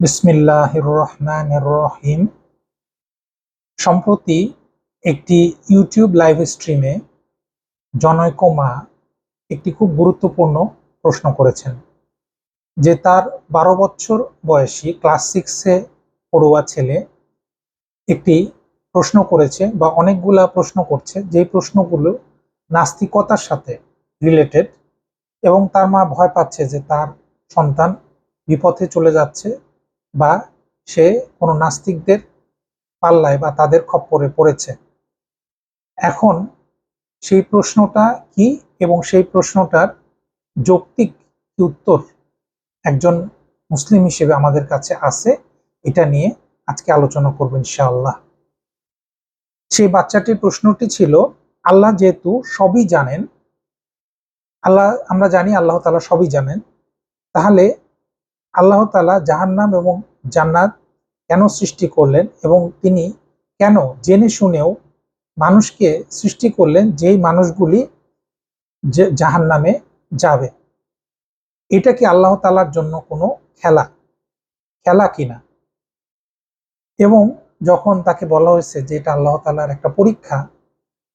বিসমিল্লাহ রহমান রহিম সম্প্রতি একটি ইউটিউব লাইভ স্ট্রিমে জনৈক মা একটি খুব গুরুত্বপূর্ণ প্রশ্ন করেছেন, যে তার বারো বছর বয়সী ক্লাস সিক্সে পড়ুয়া ছেলে একটি প্রশ্ন করেছে বা অনেকগুলা প্রশ্ন করছে যে প্রশ্নগুলো নাস্তিকতার সাথে রিলেটেড এবং তার মা ভয় পাচ্ছে যে তার সন্তান বিপথে চলে যাচ্ছে বা সে কোনো নাস্তিকদের পাল্লায় বা তাদের খপ্পরে পড়েছে। এখন সেই প্রশ্নটা কি এবং সেই প্রশ্নটার যৌক্তিক উত্তর একজন মুসলিম হিসেবে আমাদের কাছে আছে, এটা নিয়ে আজকে আলোচনা করব ইনশাআল্লাহ। সেই বাচ্চাটির প্রশ্নটি ছিল, আল্লাহ যেহেতু সবই জানেন, আল্লাহ, আমরা জানি আল্লাহ তালা সবই জানেন, তাহলে আল্লাহ তালা জাহান্নাম এবং জান্নাত কেন সৃষ্টি করলেন এবং তিনি কেন জেনে শুনেও মানুষকে সৃষ্টি করলেন যেই মানুষগুলি জাহান নামে যাবে? এটা কি আল্লাহ তালার জন্য কোনো খেলা? খেলা কিনা? এবং যখন তাকে বলা হয়েছে যে এটা আল্লাহ তালার একটা পরীক্ষা,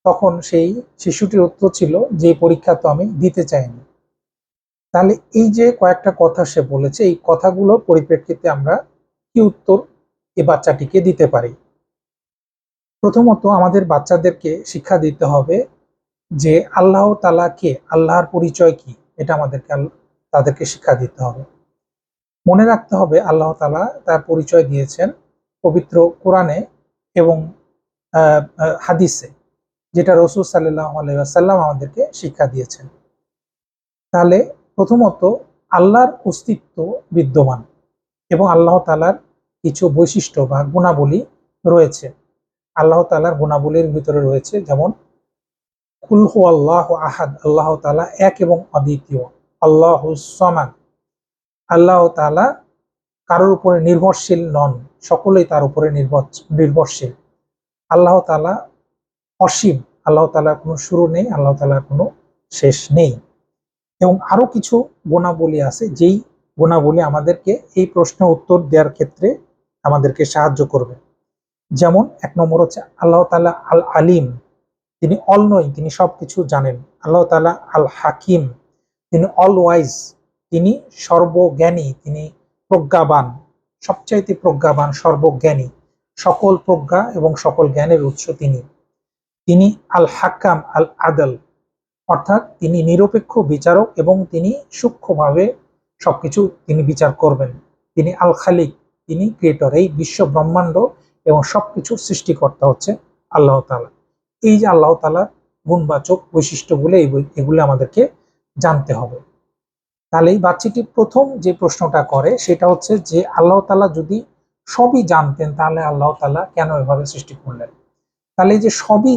তখন সেই শিশুটির উত্তর ছিল যে পরীক্ষা তো আমি দিতে চাইনি। তাহলে এই যে কয়েকটা কথা সে বলেছে, এই কথাগুলোর পরিপ্রেক্ষিতে আমরা কি উত্তর এ বাচ্চাটিকে দিতে পারি? প্রথমত আমাদের বাচ্চাদেরকে শিক্ষা দিতে হবে যে আল্লাহ তালা কে? আল্লাহর পরিচয় কি? এটা আমাদেরকে তাদেরকে শিক্ষা দিতে হবে। মনে রাখতে হবে আল্লাহ তালা তার পরিচয় দিয়েছেন পবিত্র কোরআনে এবং হাদিসে, যেটা রসুল সাল্লাহ আলাইসাল্লাম আমাদেরকে শিক্ষা দিয়েছেন। তাহলে প্রথমত আল্লাহর অস্তিত্ব বিদ্যমান এবং আল্লাহ তালার কিছু বৈশিষ্ট্য বা গুণাবলী রয়েছে। আল্লাহ তালার গুণাবলীর ভিতরে রয়েছে যেমন খুলহু আল্লাহ আহাদ আল্লাহ তালা এক এবং অদ্বিতীয়। আল্লাহ সমান আল্লাহ তালা কারোর উপরে নির্ভরশীল নন, সকলেই তার উপরে নির্ভর, নির্ভরশীল। আল্লাহ তালা অসীম, আল্লাহ তালার কোনো শুরু নেই, আল্লাহ তালার কোনো শেষ নেই। এবং আরও কিছু গুণাবলী আছে, যেই গুণাবলী আমাদেরকে এই প্রশ্নের উত্তর দেওয়ার ক্ষেত্রে আমাদেরকে সাহায্য করবে। যেমন এক নম্বর হচ্ছে আল্লাহ তালা আল আলিম তিনি অল নই তিনি সবকিছু জানেন। আল্লাহ তালা আল হাকিম তিনি অল ওয়াইজ তিনি সর্বজ্ঞানী, তিনি প্রজ্ঞাবান, সবচাইতে প্রজ্ঞাবান, সর্বজ্ঞানী, সকল প্রজ্ঞা এবং সকল জ্ঞানের উৎস তিনি। তিনি আল হাকাম আল আদল অর্থাৎ তিনি নিরপেক্ষ বিচারক এবং তিনি সূক্ষ্মভাবে সবকিছু তিনি বিচার করবেন। তিনি আল খালিক তিনি ক্রিয়েটর, এই বিশ্ব ব্রহ্মাণ্ড এবং সবকিছুর সৃষ্টিকর্তা হচ্ছে আল্লাহ তালা এই যে আল্লাহ তালার গুণবাচক বৈশিষ্ট্যগুলো এগুলো আমাদেরকে জানতে হবে। তাহলে এই বাচ্চাটি প্রথম যে প্রশ্নটা করে সেটা হচ্ছে যে আল্লাহ তালা যদি সবই জানতেন তাহলে আল্লাহ তালা কেন এভাবে সৃষ্টি করলেন? তাহলে যে সবই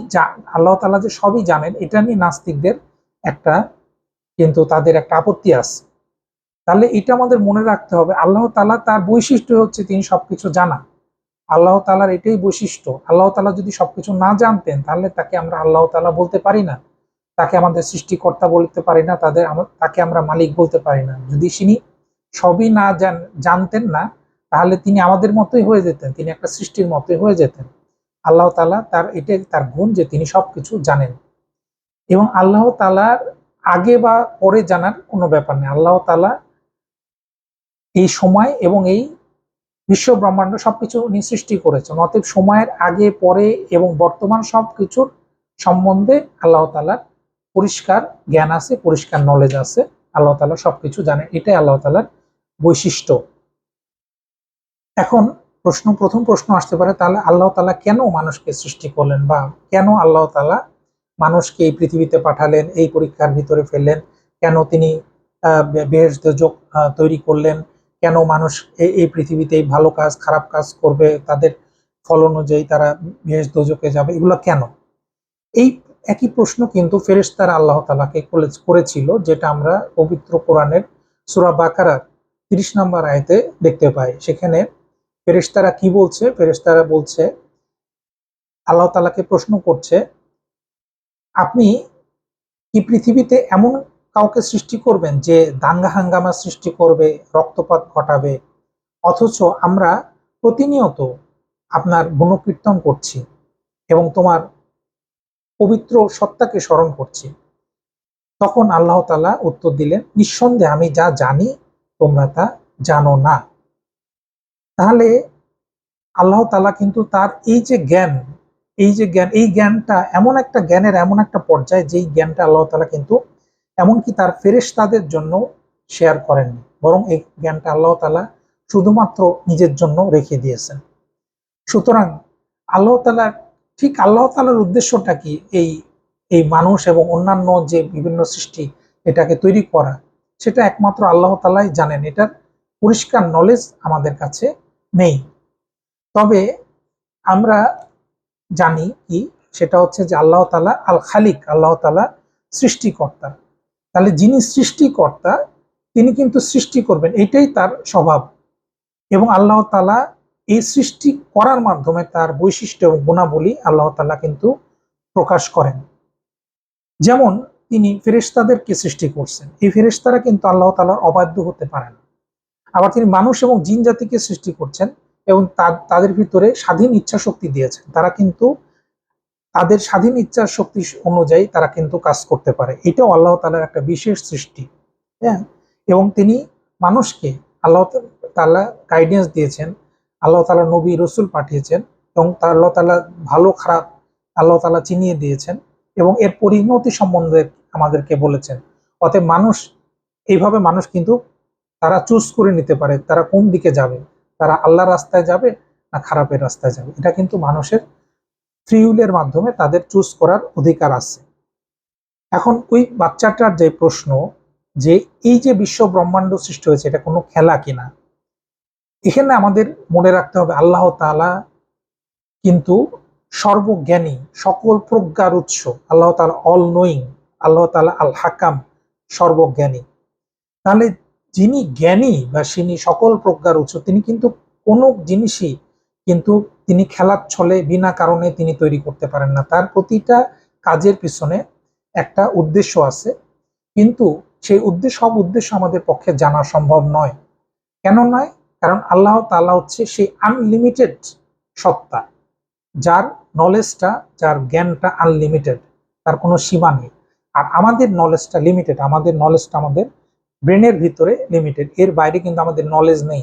আল্লাহ তালা যে সবই জানেন, এটা নিয়ে নাস্তিকদের একটা কিন্তু তাদের একটা আপত্তি আছে। তাহলে এটা আমাদের মনে রাখতে হবে, আল্লাহ তালা তার বৈশিষ্ট্য হচ্ছে তিনি সবকিছু জানা আল্লাহ তালার এটাই বৈশিষ্ট্য, আল্লাহ তালা যদি সবকিছু না জানতেন, তাহলে তাকে আমরা আল্লাহ তালা বলতে পারি না। তাকে আমাদের সৃষ্টিকর্তা বলতে পারি না, তাদের তাকে আমরা মালিক বলতে পারি না। যদি তিনি সবই না জানতেন না, তাহলে তিনি আমাদের মতোই হয়ে যেতেন, তিনি একটা সৃষ্টির মতোই হয়ে যেতেন। আল্লাহ তালা তার এটাই তার গুণ যে তিনি সবকিছু জানেন। এবং আল্লাহ তালার আগে বা পরে জানার কোনো ব্যাপার নেই। আল্লাহ তালা এই সময় এবং এই বিশ্ব ব্রহ্মাণ্ড সবকিছু উনি সৃষ্টি করেছেন। অতএব সময়ের আগে, পরে এবং বর্তমান সবকিছুর সম্বন্ধে আল্লাহ তালার পরিষ্কার জ্ঞান আছে, পরিষ্কার নলেজ আছে। আল্লাহ তালা সবকিছু জানে এটাই আল্লাহ তালার বৈশিষ্ট্য। এখন প্রশ্ন, প্রথম প্রশ্ন আসতে পারে, তাহলে আল্লাহ তালা কেন মানুষকে সৃষ্টি করলেন বা কেন আল্লাহ তালা মানুষকে এই পৃথিবীতে পাঠালেন, এই পরীক্ষার ভিতরে ফেললেন, কেন তিনি বেশ যোগ তৈরি করলেন, কেন মানুষ এই পৃথিবীতে এই ভালো কাজ, খারাপ কাজ করবে, তাদের ফল অনুযায়ী তারা বেশ দোজকে যাবে, এগুলো কেন? এই একই প্রশ্ন কিন্তু ফেরেশতারা আল্লাহ তালাকে করেছিল, যেটা আমরা পবিত্র কোরআনের সুরা বাকারার তিরিশ নম্বর আয়তে দেখতে পাই, সেখানে ফেরেশতারা কি বলছে? ফেরেশতারা বলছে, আল্লাহ তালাকে প্রশ্ন করছে, আপনি কি পৃথিবীতে এমন কাউকে সৃষ্টি করবেন যে দাঙ্গা হাঙ্গামা সৃষ্টি করবে, রক্তপাত ঘটাবে? অথচ আমরা প্রতিনিয়ত আপনার গুণকীর্তন করছি এবং তোমার পবিত্র সত্তাকে স্মরণ করছি। তখন আল্লাহ তালা উত্তর দিলেন, নিঃসন্দেহে আমি যা জানি তোমরা তা জানো না। তাহলে আল্লাহ তালা কিন্তু তার এই যে জ্ঞান, এই যে জ্ঞান, এই জ্ঞানটা এমন একটা জ্ঞানের এমন একটা পর্যায়ে যেই জ্ঞানটা আল্লাহ তালা কিন্তু এমনকি তার ফেরেশতাদের জন্য শেয়ার করেননি বরং এই জ্ঞানটা আল্লাহ তালা শুধুমাত্র নিজের জন্য রেখে দিয়েছেন। সুতরাং আল্লাহ তালা ঠিক আল্লাহ তালার উদ্দেশ্যটা কি? এই এই মানুষ এবং অন্যান্য যে বিভিন্ন সৃষ্টি এটাকে তৈরি করা, সেটা একমাত্র আল্লাহ তালাই জানেন। এটার পরিষ্কার নলেজ আমাদের কাছে নেই। তবে আমরা জানি কি, সেটা হচ্ছে যে আল্লাহ তালা আল খালিক আল্লাহ তালা সৃষ্টিকর্তা। তাহলে যিনি সৃষ্টিকর্তা, তিনি কিন্তু সৃষ্টি করবেন এটাই তার স্বভাব। এবং আল্লাহ তালা এই সৃষ্টি করার মাধ্যমে তার বৈশিষ্ট্য এবং গুণাবলী আল্লাহ তালা কিন্তু প্রকাশ করেন। যেমন তিনি ফেরেশতাদেরকে সৃষ্টি করছেন, এই ফেরেশতারা কিন্তু আল্লাহ তালার অবাধ্য হতে পারে না আবার তিনি মানুষ এবং জিন জাতিকে সৃষ্টি করছেন এবং তাদের ভিতরে স্বাধীন ইচ্ছা শক্তি দিয়েছেন। তারা কিন্তু তাদের স্বাধীন ইচ্ছা শক্তি অনুযায়ী তারা কিন্তু কাজ করতে পারে। এটাও আল্লাহ তালার একটা বিশেষ সৃষ্টি। হ্যাঁ? এবং তিনি মানুষকে আল্লাহ তালা গাইডেন্স দিয়েছেন। আল্লাহ তালা নবী, রসুল পাঠিয়েছেন এবং তা আল্লাহ তালা ভালো, খারাপ আল্লাহ তালা চিনিয়ে দিয়েছেন এবং এর পরিণতি সম্বন্ধে আমাদেরকে বলেছেন। অতএব মানুষ, এইভাবে মানুষ কিন্তু তারা চুজ করে নিতে পারে তারা কোন দিকে যাবে, তারা আল্লাহ রাস্তায় যাবে না খারাপের রাস্তায় যাবে। এটা কিন্তু মানুষের ফ্রিউলের মাধ্যমে তাদের চুজ করার অধিকার আছে। এখন ওই বাচ্চাটার যে প্রশ্ন যে এই যে বিশ্ব ব্রহ্মাণ্ড সৃষ্টি হয়েছে, এটা কোনো খেলা কিনা? এখানে আমাদের মনে রাখতে হবে আল্লাহ তালা কিন্তু সর্বজ্ঞানী, সকল প্রজ্ঞার উৎস। আল্লাহ তালা অল নোয়িং আল্লাহ তালা আল হাকাম সর্বজ্ঞানী। তাহলে যিনি জ্ঞানী বা যিনি সকল প্রজ্ঞার উৎস, তিনি কিন্তু কোনো জিনিসই কিন্তু তিনি খেলার ছলে বিনা কারণে তিনি তৈরি করতে পারেন না। তার প্রতিটা কাজের পিছনে একটা উদ্দেশ্য আছে। কিন্তু সেই উদ্দেশ্য, সব উদ্দেশ্য আমাদের পক্ষে জানা সম্ভব নয়। কেন নয়? কারণ আল্লাহ তাল্লাহ হচ্ছে সেই আনলিমিটেড সত্তা। যার নলেজটা যার জ্ঞানটা আনলিমিটেড তার কোনো সীমা নেই। আর আমাদের নলেজটা লিমিটেড আমাদের নলেজটা আমাদের ব্রেনের ভিতরে লিমিটেড এর বাইরে কিন্তু আমাদের নলেজ নেই।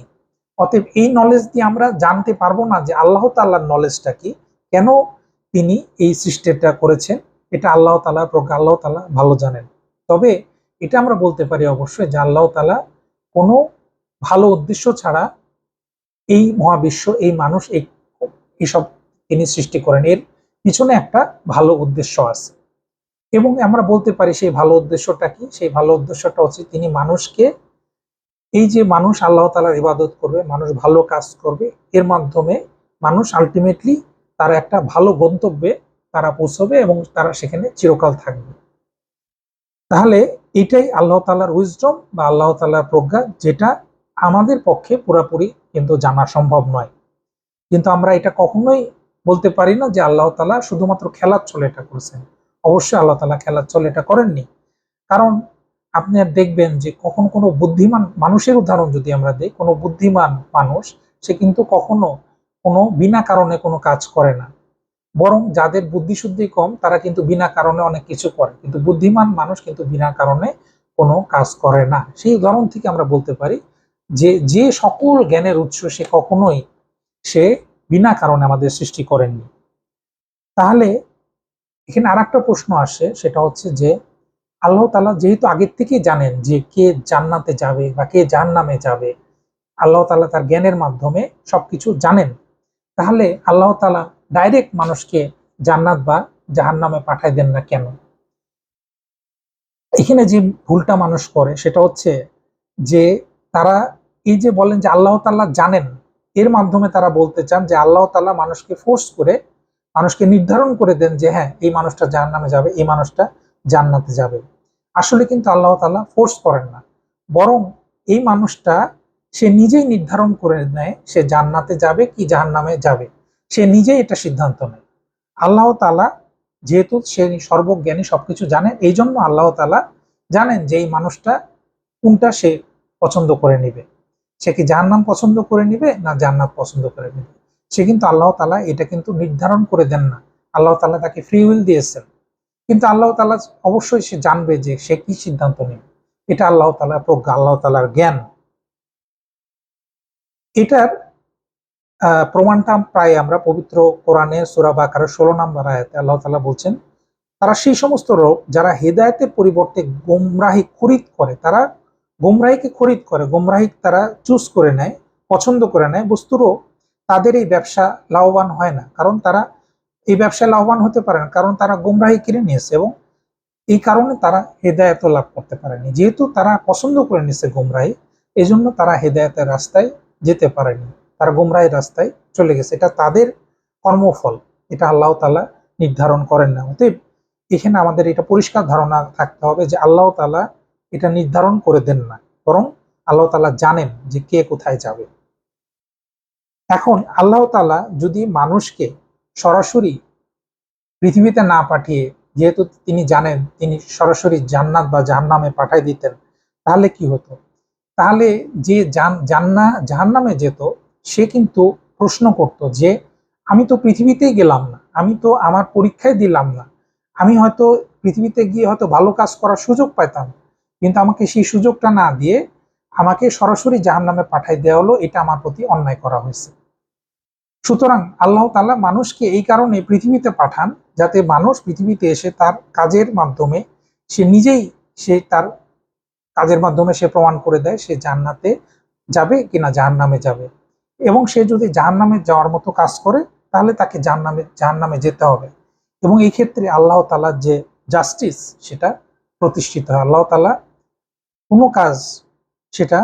অতএব এই নলেজ দিয়ে আমরা জানতে পারব না যে আল্লাহ তাল্লাহর নলেজটা কি, কেন তিনি এই সৃষ্টিটা করেছেন, এটা আল্লাহ তালা প্রজ্ঞা, আল্লাহ তালা ভালো জানেন। তবে এটা আমরা বলতে পারি অবশ্যই যে আল্লাহ তালা কোনো ভালো উদ্দেশ্য ছাড়া এই মহাবিশ্ব, এই মানুষ এই, এইসব তিনি সৃষ্টি করেন। এর পিছনে একটা ভালো উদ্দেশ্য আছে। এবং আমরা বলতে পারি সেই ভালো উদ্দেশ্যটা কি? সেই ভালো উদ্দেশ্যটা হচ্ছে তিনি মানুষকে এই যে মানুষ আল্লাহ তালার ইবাদত করবে, মানুষ ভালো কাজ করবে, এর মাধ্যমে মানুষ আলটিমেটলি তারা একটা ভালো গন্তব্যে তারা পৌঁছবে এবং তারা সেখানে চিরকাল থাকবে। তাহলে এটাই আল্লাহ তালার উইজডম বা আল্লাহ তালার প্রজ্ঞা যেটা আমাদের পক্ষে পুরাপুরি কিন্তু জানা সম্ভব নয়। কিন্তু আমরা এটা কখনোই বলতে পারি না যে আল্লাহ তালা শুধুমাত্র খেলার চলে এটা করেছেন। অবশ্যই আল্লাহ তালা খেলার চলে এটা করেননি। কারণ আপনি দেখবেন যে কখন কোনো বুদ্ধিমান মানুষের উদাহরণ যদি আমরা দিই, কোনো বুদ্ধিমান মানুষ, সে কিন্তু কখনো কোনো বিনা কারণে কোনো কাজ করে না। বরং যাদের বুদ্ধিশুদ্ধি কম, তারা কিন্তু বিনা কারণে অনেক কিছু করে। কিন্তু বুদ্ধিমান মানুষ কিন্তু বিনা কারণে কোনো কাজ করে না। সেই উদাহরণ থেকে আমরা বলতে পারি যে যে সকল জ্ঞানের উৎস সে কখনোই সে বিনা কারণে আমাদের সৃষ্টি করেননি। তাহলে এখানে আর একটা প্রশ্ন আসে, সেটা হচ্ছে যে আল্লাহ তালা যেহেতু আগের থেকেই জানেন যে কে জান্নাতে যাবে বা কে জাহান নামে যাবে, আল্লাহ তালা তার জ্ঞানের মাধ্যমে সবকিছু জানেন, তাহলে আল্লাহ তালা ডাইরেক্ট মানুষকে জান্নাত বা জাহান নামে পাঠাই দেন না কেন? এখানে যে ভুলটা মানুষ করে, সেটা হচ্ছে যে তারা এই যে বলেন যে আল্লাহ তাল্লাহ জানেন, এর মাধ্যমে তারা বলতে চান যে আল্লাহ তাল্লাহ মানুষকে ফোর্স করে মানুষকে নির্ধারণ করে দেন যে হ্যাঁ এই মানুষটা জাহান নামে যাবে, এই মানুষটা জান্নাতে যাবে। আসলে কিন্তু আল্লাহ তাল্লাহ ফোর্স করেন না। বরং এই মানুষটা সে নিজেই নির্ধারণ করে নেয় সে জান্নাতে যাবে কি জাহান নামে যাবে। সে নিজেই এটা সিদ্ধান্ত নেয়। আল্লাহ তালা যেহেতু সে সর্বজ্ঞানী সবকিছু জানেন, এই জন্য আল্লাহ তালা জানেন যে এই মানুষটা কোনটা সে পছন্দ করে নিবে। সে কি জাহান্নাম পছন্দ করে নিবে না জান্নাত পছন্দ করে নিবে? সে কিন্তু আল্লাহ তালা এটা কিন্তু নির্ধারণ করে দেন না। আল্লাহ তালা তাকে ফ্রি উইল দিয়েছেন। কিন্তু আল্লাহ তালা অবশ্যই সে জানবে যে সে কি সিদ্ধান্ত নেবে। এটা আল্লাহ তালা প্রজ্ঞা, আল্লাহ তালার জ্ঞান। এটার প্রমাণটা প্রায় আমরা পবিত্র কোরআনে সুরা বাকারের ষোলো নম্বর আয়াতে আল্লাহ তালা বলছেন, তারা সেই সমস্ত লোক যারা হেদায়েতের পরিবর্তে গোমরাহি খরিদ করে, তারা গোমরাহিকে খরিদ করে গোমরাহি তারা চুজ করে নেয়, পছন্দ করে নেয়, বস্তুরও তাদের এই ব্যবসা লাভবান হয় না। কারণ তারা এই ব্যবসায় লাভবান হতে পারে না। কারণ তারা গোমরাহি কিনে নিয়েছে এবং এই কারণে তারা হেদায়ত লাভ করতে পারেনি। যেহেতু তারা পছন্দ করে নিয়েছে গোমরাহি এই জন্য তারা হেদায়তের রাস্তায় যেতে পারেনি। তারা গোমরাহির রাস্তায় চলে গেছে। এটা তাদের কর্মফল। এটা আল্লাহ তালা নির্ধারণ করেন না। অতএব এখানে আমাদের এটা পরিষ্কার ধারণা থাকতে হবে যে আল্লাহ তালা এটা নির্ধারণ করে দেন না। বরং আল্লাহ তালা জানেন যে কে কোথায় যাবে। এখন আল্লাহ তালা যদি মানুষকে সরাসরি পৃথিবীতে না পাঠিয়ে, যেহেতু তিনি জানেন তিনি সরাসরি জান্নাত বা জাহান্নামে পাঠাই দিতেন, তাহলে কি হতো? তাহলে যে জান, জান্না, জাহান্নামে যেত, সে কিন্তু প্রশ্ন করত যে, আমি তো পৃথিবীতেই গেলাম না, আমি তো আমার পরীক্ষায় দিলাম না, আমি হয়তো পৃথিবীতে গিয়ে হয়তো ভালো কাজ করার সুযোগ পাইতাম, কিন্তু আমাকে সেই সুযোগটা না দিয়ে আমাকে সরাসরি জাহান্নামে পাঠাই দেওয়া হলো, এটা আমার প্রতি অন্যায় করা হয়েছে। সুতরাং আল্লাহ তাআলা মানুষকে এই কারণে পৃথিবীতে পাঠান, যাতে মানুষ পৃথিবীতে এসে তার কাজের মাধ্যমে সে নিজেই সে তার কাজের মাধ্যমে সে প্রমাণ করে দেয় সে জান্নাতে যাবে কিনা জাহান্নামে যাবে। এবং সে যদি জাহান্নামে যাওয়ার মতো কাজ করে, তাহলে তাকে জাহান্নামে জাহান্নামে যেতে হবে। এবং এই ক্ষেত্রে আল্লাহ তালার যে জাস্টিস সেটা প্রতিষ্ঠিত হয়। আল্লাহ তালা কোনো কাজ সেটা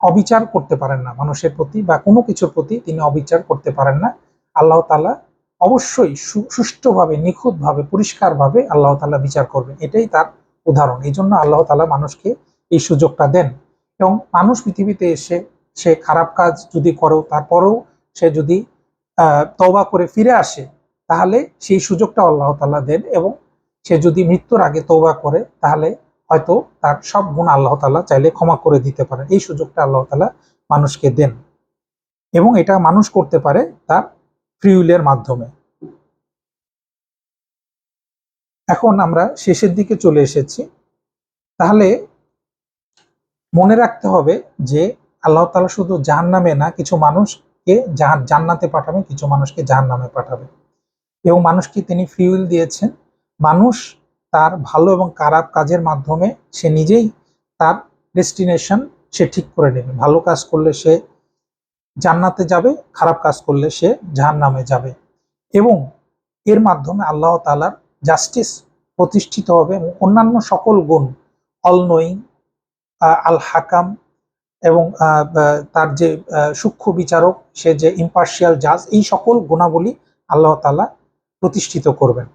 অবিচার করতে পারেন না মানুষের প্রতি বা কোনো কিছুর প্রতি তিনি অবিচার করতে পারেন না। আল্লাহ তালা অবশ্যই সুষ্ঠুভাবে, নিখুঁতভাবে, পরিষ্কারভাবে আল্লাহ তালা বিচার করবেন। এটাই তার উদাহরণ। এই জন্য আল্লাহ তালা মানুষকে এই সুযোগটা দেন এবং মানুষ পৃথিবীতে এসে সে খারাপ কাজ যদি করেও, তারপরেও সে যদি তওবা করে ফিরে আসে, তাহলে সেই সুযোগটা আল্লাহ তালা দেন এবং সে যদি মৃত্যুর আগে তৌবা করে, তাহলে হয়তো তার সব গুণ আল্লাহ তালা চাইলে ক্ষমা করে দিতে পারেন। এই সুযোগটা আল্লাহ তালা মানুষকে দেন। এবং এটা মানুষ করতে পারে তার ফ্রিউলের মাধ্যমে। এখন আমরা শেষের দিকে চলে এসেছি। তাহলে মনে রাখতে হবে যে আল্লাহ তালা শুধু জাহান নামে না, কিছু মানুষকে জান্নাতে পাঠাবে, কিছু মানুষকে জাহান নামে পাঠাবে। এবং মানুষকে তিনি ফ্রি উইল দিয়েছেন। মানুষ তার ভালো এবং খারাপ কাজের মাধ্যমে সে নিজেই তার ডেস্টিনেশন সে ঠিক করে নেবে। ভালো কাজ করলে সে জান্নাতে যাবে, খারাপ কাজ করলে সে জাহান নামে যাবে। এবং এর মাধ্যমে আল্লাহ তালার জাস্টিস প্রতিষ্ঠিত হবে এবং অন্যান্য সকল গুণ অল নোয়িং আল হাকাম এবং তার যে সূক্ষ্ম বিচারক, সে যে ইম্পার্শিয়াল জাজ এই সকল গুণাবলী আল্লাহ তালা প্রতিষ্ঠিত করবেন।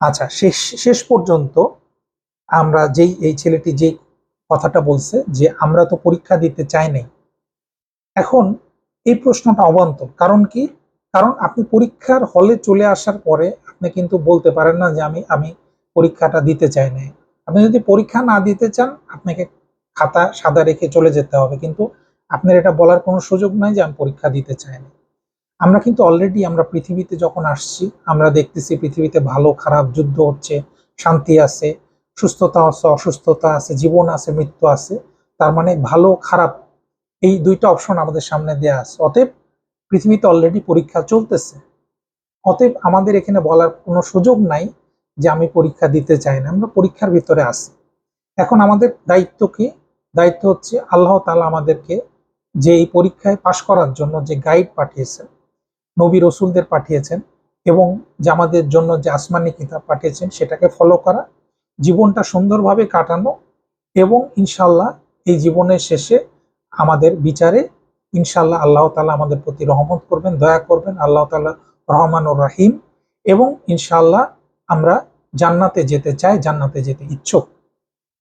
আচ্ছা শেষ শেষ পর্যন্ত আমরা যেই, এই ছেলেটি যেই কথাটা বলছে যে আমরা তো পরীক্ষা দিতে চাই নাই। এখন এই প্রশ্নটা অবান্তর। কারণ কি? কারণ আপনি পরীক্ষার হলে চলে আসার পরে আপনি কিন্তু বলতে পারেন না যে আমি আমি পরীক্ষাটা দিতে চাই নাই। আপনি যদি পরীক্ষা না দিতে চান, আপনাকে খাতা সাদা রেখে চলে যেতে হবে। কিন্তু আপনার এটা বলার কোনো সুযোগ নাই যে আমি পরীক্ষা দিতে চাই না আমরা কিন্তু অলরেডি আমরা পৃথিবীতে যখন আসছি, আমরা দেখতেছি পৃথিবীতে ভালো, খারাপ, যুদ্ধ হচ্ছে, শান্তি আছে, সুস্থতা আছে, অসুস্থতা আছে, জীবন আছে, মৃত্যু আছে, তার মানে ভালো, খারাপ এই দুইটা অপশন আমাদের সামনে দেয়া আছে। অতএব পৃথিবীতে অলরেডি পরীক্ষা চলতেছে। অতএব আমাদের এখানে বলার কোনো সুযোগ নাই যে আমি পরীক্ষা দিতে চাই না, আমরা পরীক্ষার ভিতরে আছি। এখন আমাদের দায়িত্ব কি? দায়িত্ব হচ্ছে আল্লাহ তালা আমাদেরকে যে এই পরীক্ষায় পাশ করার জন্য যে গাইড পাঠিয়েছেন নবী রসুলদের পাঠিয়েছেন এবং যে আমাদের জন্য যে আসমানি কিতাব পাঠিয়েছেন সেটাকে ফলো করা, জীবনটা সুন্দরভাবে কাটানো এবং ইনশাল্লাহ এই জীবনের শেষে আমাদের বিচারে ইনশাল্লাহ আল্লাহ তালা আমাদের প্রতি রহমত করবেন, দয়া করবেন, আল্লাহ তালা রহমান ও রাহিম এবং ইনশাল্লাহ আমরা জান্নাতে যেতে চাই, জান্নাতে যেতে ইচ্ছুক।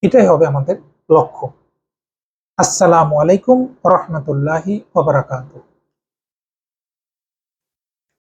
এটাই হবে আমাদের লক্ষ্য। আসসালামু আলাইকুম রহমতুল্লাহি ওবরাকাতুহ